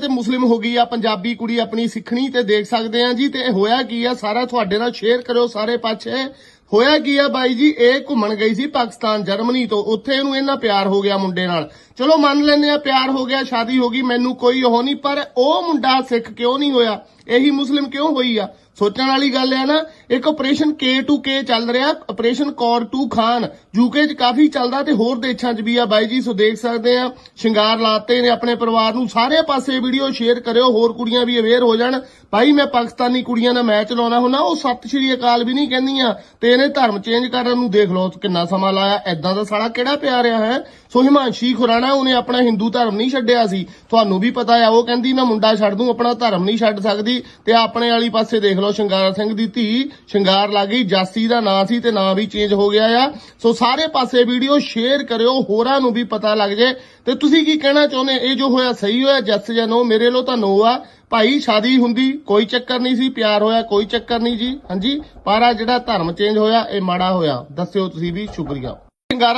ਤੇ ਮੁਸਲਿਮ ਹੋ ਗਈ ਆ, ਪੰਜਾਬੀ ਕੁੜੀ ਆਪਣੀ ਸਿੱਖਣੀ ਤੇ ਦੇਖ ਸਕਦੇ ਆ ਜੀ, ਤੇ ਹੋਇਆ ਕੀ ਆ, ਸਾਰਾ ਤੁਹਾਡੇ ਨਾਲ ਸ਼ੇਅਰ ਕਰਿਓ ਸਾਰੇ ਪਾਸੇ। ਹੋਇਆ ਕੀ ਆ ਬਾਈ ਜੀ, ਇਹ ਘੁੰਮਣ ਗਈ ਸੀ ਪਾਕਿਸਤਾਨ, ਜਰਮਨੀ ਤੋਂ, ਉੱਥੇ ਇਹਨੂੰ ਇਹਨਾਂ ਪਿਆਰ ਹੋ ਗਿਆ ਮੁੰਡੇ ਨਾਲ। ਚਲੋ ਮੰਨ ਲੈਂਦੇ ਆ, ਪਿਆਰ ਹੋ ਗਿਆ, ਸ਼ਾਦੀ ਹੋ ਗਈ, ਮੈਨੂੰ ਕੋਈ ਉਹ ਨਹੀਂ, ਪਰ ਉਹ ਮੁੰਡਾ ਸਿੱਖ ਕਿਉਂ ਨਹੀਂ ਹੋਇਆ? ਇਹੀ ਮੁਸਲਿਮ ਕਿਉਂ ਹੋਈ ਆ? ਸੋਚਣ ਵਾਲੀ ਗੱਲ ਹੈ ਨਾ, ਇੱਕ ਆਪਰੇਸ਼ਨ K2K ਚੱਲ ਰਿਹਾ ਆਪਰੇਸ਼ਨ ਕੌਰ 2 ਖਾਨ। ਯੂਕੇ 'ਚ ਕਾਫੀ ਚੱਲਦਾ ਤੇ ਹੋਰ ਦੇਸ਼ਾਂ 'ਚ ਵੀ ਆ ਬਾਈ ਜੀ, ਸੋ ਦੇਖ ਸਕਦੇ ਆ, ਸ਼ਿੰਗਾਰ ਲਾਤੇ ਨੇ ਆਪਣੇ ਪਰਿਵਾਰ ਨੂੰ। ਸਾਰੇ ਪਾਸੇ ਵੀਡੀਓ ਸ਼ੇਅਰ ਕਰਿਓ, ਹੋਰ ਕੁੜੀਆਂ ਵੀ ਅਵੇਅਰ ਹੋ ਜਾਣ। ਭਾਈ ਮੈਂ ਪਾਕਿਸਤਾਨੀ ਕੁੜੀਆਂ ਦਾ ਮੈਚ ਲਾਉਣਾ ਹੁੰਦਾ, ਉਹ ਸਤਿ ਸ਼੍ਰੀ ਅਕਾਲ ਵੀ ਨਹੀਂ ਕਹਿੰਦੀਆਂ, ਤੇ ਇਹਨੇ ਧਰਮ ਚੇਂਜ ਕਰਨ ਨੂੰ ਦੇਖ ਲਓ, ਕਿੰਨਾ ਸਮਾਂ ਲਾਇਆ। ਐਦਾਂ ਦਾ ਸਾਲਾ ਕਿਹੜਾ ਪਿਆਰ ਆ, ਹੈ? ਸੋ ਹਿਮਾਂਸ਼ੀ ਖੁਰਾਣਾ, ਉਹਨੇ ਆਪਣਾ ਹਿੰਦੂ ਧਰਮ ਨਹੀਂ ਛੱਡਿਆ ਸੀ। ਤੁਹਾਨੂੰ ਵੀ ਪਤਾ ਆ, ਉਹ ਕਹਿੰਦੀ, ਮੈਂ ਮੁੰਡਾ ਛੱਡ ਦੂੰ, ਆਪਣਾ ਧਰਮ ਨਹੀਂ ਛੱਡ ਸਕਦੀ, ਤੇ ਆਪਣੇ ਵਾਲੀ ਪਾਸੇ ਦੇਖ ਲਓ ਸ਼ਿੰਗਾਰ ਸਿੰਘ ਦੀ ਧੀ, ਸ਼ਿੰਗਾਰ ਲੱਗ ਗਈ, ਜਾਸੀ ਦਾ ਨਾਂ ਸੀ ਤੇ ਨਾਂ ਵੀ ਚੇਂਜ ਹੋ ਗਿਆ ਆ। ਸੋ ਸਾਰੇ ਪਾਸੇ ਵੀਡੀਓ ਸ਼ੇਅਰ ਕਰਿਓ, ਹੋਰਾਂ ਨੂੰ ਵੀ ਪਤਾ ਲੱਗ ਜੇ। ਤੇ ਤੁਸੀਂ ਕੀ ਕਹਿਣਾ ਚਾਹੁੰਦੇ? ਇਹ ਜੋ ਹੋਇਆ ਸਹੀ ਹੋਇਆ, ਜੱਸ ਜਾਂ ਨੋ? ਮੇਰੇ ਲੋ ਤਾਂ ਨੋ ਆ। ਭਾਈ, ਸ਼ਾਦੀ ਹੁੰਦੀ, ਕੋਈ ਚੱਕਰ ਨਹੀਂ ਸੀ, ਪਿਆਰ ਹੋਇਆ, ਕੋਈ ਚੱਕਰ ਨਹੀਂ ਜੀ। ਹਾਂਜੀ? ਪਰ ਆ ਜਿਹੜਾ ਧਰਮ ਚੇਂਜ ਹੋਇਆ, ਇਹ ਮਾੜਾ ਹੋਇਆ। ਦੱਸਿਓ ਤੁਸੀਂ ਵੀ, ਸ਼ੁਕਰੀਆ।